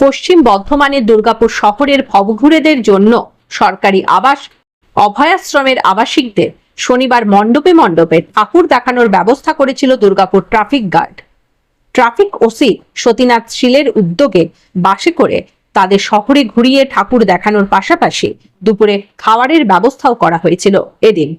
পশ্চিম বর্ধমানের দুর্গাপুর শহরের ভবঘুরেদের জন্য সরকারি আবাস, অভয়াশ্রমের আবাসিকদের শনিবার মণ্ডপে মণ্ডপে ঠাকুর দেখানোর ব্যবস্থা করেছিল Durgapur traffic guard. Traffic OC Satinath শীলের উদ্যোগে বাসে করে তাদের শহরে ঘুরিয়ে ঠাকুর দেখানোর পাশাপাশি দুপুরে খাবারের ব্যবস্থাও করা হয়েছিল। এদিন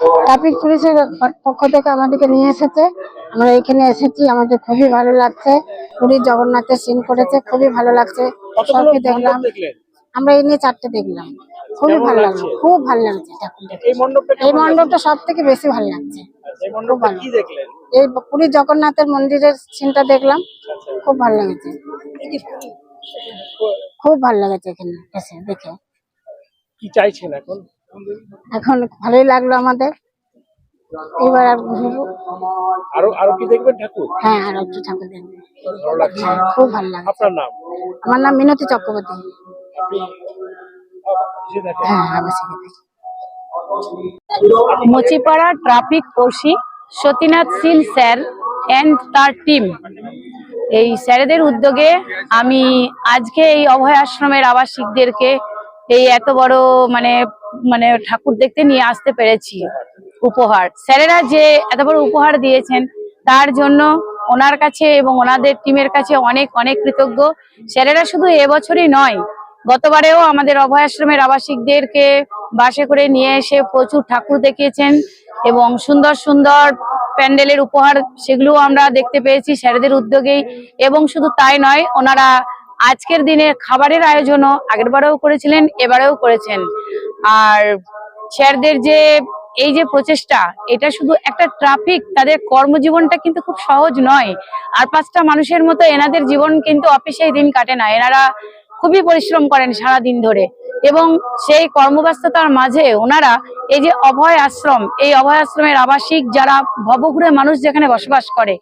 ট্রাফিক পুলিশের পক্ষ থেকে আমাদেরকে নিয়ে এসেছে। আমরা এখানে এসেছি আমাদের খুবই ভালো লাগছে। পুরীর জগন্নাথের সিন করেছে খুবই ভালো লাগছে। সবকে দেখলাম। আমরা এই নিয়ে চারটে দেখলাম। খুবই ভালো লাগছে? লাগছে খুব ভালো লাগছে এই মণ্ডপটা সব থেকে বেশি ভালো লাগছে। লাগছে? এই পুরীর জগন্নাথের মন্দিরের সিনটা দেখলাম। খুব ভালো লেগেছে। খুব ভালো লেগেছে এখানে এসে দেখে। কি চাইছেন এখন? এখন ভালোই লাগল আমাদের। এবার আর ঘুরবো। আরও আরও কি দেখবেন ঠাকুর? হ্যাঁ আর একটু ঠাকুর দেখব। ভালো লাগছে। হ্যাঁ, খুব ভালো লাগছে। আপনার নাম? আমার নাম মিনতি চক্রবর্তী। হ্যাঁ Muchipara traffic OC Satinath Singh sir and তার টিম এই স্যারেদের উদ্যোগে আমি আজকে এই অভয় আশ্রমের আবাসিকদেরকে এই এত বড় মানে মানে ঠাকুর দেখতে নিয়ে আসতে পেরেছি উপহার। স্যারেরা যে এত বড় উপহার দিয়েছেন, তার জন্য ওনার কাছে এবং ওনাদের টিমের কাছে অনেক অনেক কৃতজ্ঞ। স্যারেরা শুধু এবছরই নয়, গতবারেও আমাদের অভয় আশ্রমের আবাসিকদেরকে বাসে করে নিয়ে এসে প্রচুর ঠাকুর দেখিয়েছেন এবং সুন্দর সুন্দর প্যান্ডেলের উপহার সেগুলোও আমরা দেখতে পেয়েছি স্যারেদের উদ্যোগেই এবং শুধু তাই নয়, ওনারা আজকের দিনে খাবারের আয়োজনও আগেরবারেও করেছিলেন, এবারেও করেছেন। আর স্যারদের যে, এই যে প্রচেষ্টা, এটা শুধু একটা ট্রাফিক, তাদের কর্মজীবনটা কিন্তু খুব সহজ নয়। আর পাঁচটা মানুষের মতো এনাদের জীবন কিন্তু অফিসেই দিন কাটে না। এনারা খুবই পরিশ্রম করেন সারা দিন ধরে। এবং সেই কর্মব্যস্ততার মাঝে ওনারা এই যে অভয় আশ্রম, এই অভয় আশ্রমের আবাসিক যারা ভবঘুরে মানুষ যেখানে বসবাস করে,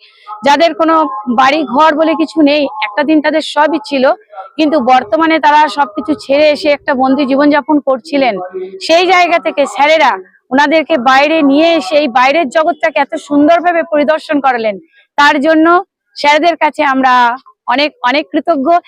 যাদের কোনো বাড়ি ঘর বলে কিছু নেই, একটা দিন তাদের সবই ছিল, কিন্তু বর্তমানে তারা সবকিছু ছেড়ে এসে একটা বন্দি জীবনযাপন করছিলেন। সেই জায়গা থেকে স্যারেরা ওনাদেরকে বাইরে নিয়ে এসে এই বাইরের জগৎটাকে এত সুন্দরভাবে পরিদর্শন করালেন। তার জন্য স্যারদের কাছে আমরা অনেক অনেক কৃতজ্ঞ।